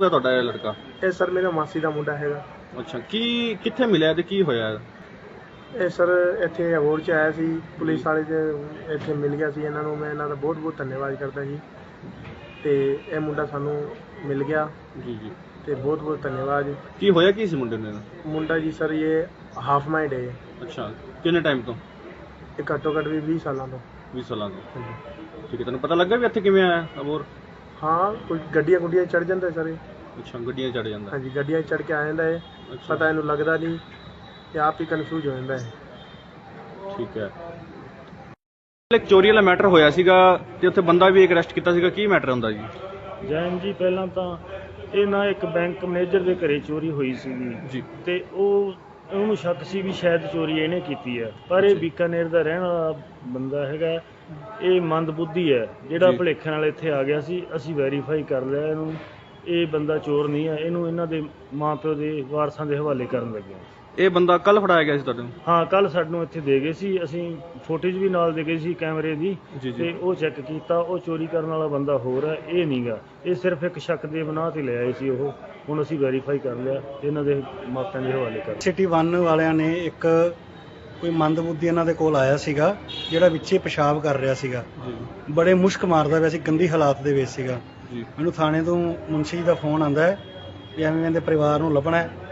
ਹੋਇਆ ਤੁਹਾਡਾ ਇਹ ਲੜਕਾ? ਇਹ ਸਰ ਮੇਰਾ ਮਾਸੀ ਦਾ ਮੁੰਡਾ ਹੈਗਾ। ਅੱਛਾ ਕੀ ਕਿੱਥੇ ਮਿਲਿਆ ਤੇ ਕੀ ਹੋਇਆ? ਇਹ ਸਰ ਇੱਥੇ ਅਬੋਰ ਚ ਆਇਆ ਸੀ ਪੁਲਿਸ ਵਾਲੇ ਦੇ ਇੱਥੇ ਮਿਲ ਗਿਆ ਸੀ ਇਹਨਾਂ ਨੂੰ। ਮੈਂ ਇਹਨਾਂ ਦਾ ਬਹੁਤ ਬਹੁਤ ਧੰਨਵਾਦ ਕਰਦਾ ਜੀ। ਤੇ ਇਹ ਮੁੰਡਾ ਸਾਨੂੰ ਮਿਲ ਗਿਆ। ਜੀ ਜੀ। ਤੇ ਬਹੁਤ ਬਹੁਤ ਧੰਨਵਾਦ। ਕੀ ਹੋਇਆ ਕੀ ਸੀ ਮੁੰਡੇ ਨਾਲ ਮੁੰਡਾ ਜੀ ਸਰ ਇਹ ਹਾਫ ਮਾਈਂਡ ਹੈ। ਅੱਛਾ ਕਿੰਨੇ ਟਾਈਮ ਤੋਂ? ਇਹ ਘੱਟੋ ਘੱਟ ਵੀ 20 ਸਾਲਾਂ ਤੋਂ। 20 ਸਾਲਾਂ ਤੋਂ। ਠੀਕ ਹੈ ਤੁਹਾਨੂੰ ਪਤਾ ਲੱਗਾ ਵੀ ਇੱਥੇ ਕਿਵੇਂ ਆਇਆ ਅਬੋਰ ਹਾਂ ਕੋਈ ਗੱਡੀਆਂ ਗੁੱਡੀਆਂ ਚੜ ਜਾਂਦਾ ਸਰ। ਅੱਛਾ ਗੱਡੀਆਂ ਚੜ ਜਾਂਦਾ। ਹਾਂਜੀ ਗੱਡੀਆਂ ਚੜ ਕੇ ਆ ਜਾਂਦਾ ਹੈ ਅੱਛਾ। ਪਤਾ ਇਹਨੂੰ ਲੱਗਦਾ ਨਹੀਂ ਤੇ ਆਪ ਹੀ ਕਨਫਿਊਜ਼ ਹੋ ਜਾਂਦਾ ਹੈ ਠੀਕ ਹੈ। ਇੱਕ ਚੋਰੀ ਵਾਲਾ ਮੈਟਰ ਹੋਇਆ ਸੀਗਾ ਤੇ ਉੱਥੇ ਬੰਦਾ ਵੀ ਇੱਕ ਅਰੈਸਟ ਕੀਤਾ ਸੀਗਾ। ਕੀ ਮੈਟਰ ਹੁੰਦਾ ਜੀ? ਜੈਨ ਜੀ ਪਹਿਲਾਂ ਤਾਂ ਇਹ ਨਾ ਇੱਕ ਬੈਂਕ ਮੈਨੇਜਰ ਦੇ ਘਰੇ ਚੋਰੀ ਹੋਈ ਸੀਗੀ। ਜੀ। ਤੇ ਉਹ ਉਹਨੂੰ ਸ਼ੱਕ ਸੀ ਵੀ ਸ਼ਾਇਦ ਚੋਰੀ ਇਹਨੇ ਕੀਤੀ ਹੈ ਪਰ ਇਹ ਬੀਕਾਨੇਰ ਦਾ ਰਹਿਣ ਵਾਲਾ ਬੰਦਾ ਹੈਗਾ। ਇਹ ਮੰਦਬੁੱਧੀ ਹੈ। ਜਿਹੜਾ। ਭੁਲੇਖੇ ਨਾਲ ਇੱਥੇ ਆ ਗਿਆ ਸੀ ਅਸੀਂ ਵੈਰੀਫਾਈ ਕਰ ਲਿਆ ਇਹਨੂੰ। ਇਹ ਬੰਦਾ ਚੋਰ ਨਹੀਂ ਹੈ ਇਹਨੂੰ ਇਹਨਾਂ ਦੇ ਮਾਪਿਓ ਦੇ ਵਾਰਸਾਂ ਦੇ ਹਵਾਲੇ ਕਰਨ ਲੱਗੇ ਹਾਂ। ਇਹ ਬੰਦਾ ਕੱਲ ਫੜਾਇਆ ਗਿਆ ਸੀ ਤੁਹਾਡੇ ਨੂੰ? ਹਾਂ ਕੱਲ ਸਾਨੂੰ ਇੱਥੇ ਦੇ ਗਏ ਸੀ। ਅਸੀਂ ਫੁਟੇਜ ਵੀ ਨਾਲ ਦੇ ਗਏ ਸੀ ਕੈਮਰੇ ਦੀ ਜੀ ਤੇ ਉਹ ਚੈੱਕ ਕੀਤਾ। ਉਹ ਚੋਰੀ ਕਰਨ ਵਾਲਾ ਬੰਦਾ ਹੋਰ ਹੈ ਇਹ ਨਹੀਂਗਾ ਇਹ ਸਿਰਫ ਇੱਕ ਸ਼ੱਕ ਦੇ ਬਨਾਹ ਤੇ ਲਿਆਏ ਸੀ ਉਹ। ਹੁਣ ਅਸੀਂ ਵੈਰੀਫਾਈ ਕਰ ਲਿਆ। ਤੇ ਇਹਨਾਂ ਦੇ ਮਾਪਿਆਂ ਦੇ ਹਵਾਲੇ ਕਰ ਸਿਟੀ 1 ਵਾਲਿਆਂ ਨੇ ਇੱਕ ਕੋਈ ਮੰਦਬੁੱਧੀ ਇਹਨਾਂ ਦੇ ਕੋਲ ਆਇਆ ਸੀਗਾ ਜਿਹੜਾ ਵਿੱਚੇ ਪਿਸ਼ਾਬ ਕਰ ਰਿਹਾ ਸੀਗਾ। ਜੀ। ਬੜੇ ਮੁਸ਼ਕ ਮਾਰਦਾ ਪਿਆ ਸੀ ਗੰਦੀ ਹਾਲਾਤ ਦੇ ਵਿੱਚ ਸੀਗਾ। ਜੀ। ਮੈਨੂੰ ਥਾਣੇ ਤੋਂ ਮੁਨਸ਼ੀ ਜੀ ਦਾ ਫੋਨ ਆਂਦਾ ਹੈ ਵੀ ਐਵੇਂ ਇਹਦੇ ਪਰਿਵਾਰ ਨੂੰ ਲੱਭਣਾ ਹੈ।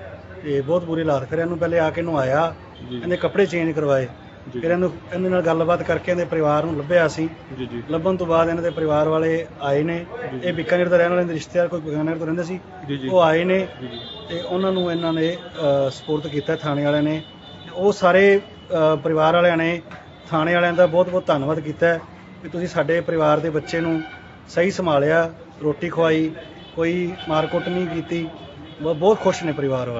ਤੇ ਬਹੁਤ ਬੁਰੀ ਹਾਲਾਤ ਫਿਰ ਇਹਨੂੰ ਪਹਿਲੇ ਆ ਕੇ ਇਹਨੂੰ ਆਇਆ ਜੀ ਇਹਦੇ ਕੱਪੜੇ ਚੇਂਜ ਕਰਵਾਏ। ਫਿਰ ਇਹਨੂੰ ਇਹਦੇ ਨਾਲ ਗੱਲਬਾਤ ਕਰਕੇ ਇਹਦੇ ਪਰਿਵਾਰ ਨੂੰ ਲੱਭਿਆ ਸੀ ਜੀ ਜੀ। ਲੱਭਣ ਤੋਂ ਬਾਅਦ ਇਹਨਾਂ ਦੇ ਪਰਿਵਾਰ ਵਾਲੇ ਆਏ ਨੇ। ਇਹ ਬੀਕਾਨੇਰ ਦਾ ਰਹਿਣ ਵਾਲੇ ਦੇ ਰਿਸ਼ਤੇਦਾਰ ਕੋਈ ਬੀਕਾਨੇਰ ਤੋਂ ਰਹਿੰਦੇ ਸੀ। ਉਹ ਆਏ ਨੇ ਤੇ ਉਹਨਾਂ ਨੂੰ ਇਹਨਾਂ ਨੇ ਅ, ਸਪੁਰਦ ਕੀਤਾ ਥਾਣੇ ਵਾਲਿਆਂ ਨੇ। ਉਹ ਸਾਰੇ ਪਰਿਵਾਰ ਵਾਲਿਆਂ ਨੇ ਥਾਣੇ ਵਾਲਿਆਂ ਦਾ ਬਹੁਤ ਬਹੁਤ ਧੰਨਵਾਦ ਕੀਤਾ ਕਿ ਤੁਸੀਂ ਸਾਡੇ ਪਰਿਵਾਰ ਦੇ ਬੱਚੇ ਨੂੰ ਸਹੀ ਸੰਭਾਲਿਆ ਰੋਟੀ ਖਵਾਈ ਕੋਈ ਮਾਰਕੁੱਟ ਨਹੀਂ ਕੀਤੀ। ਬਹੁਤ ਖੁਸ਼ ਨੇ ਪਰਿਵਾਰ ਵਾਲੇ।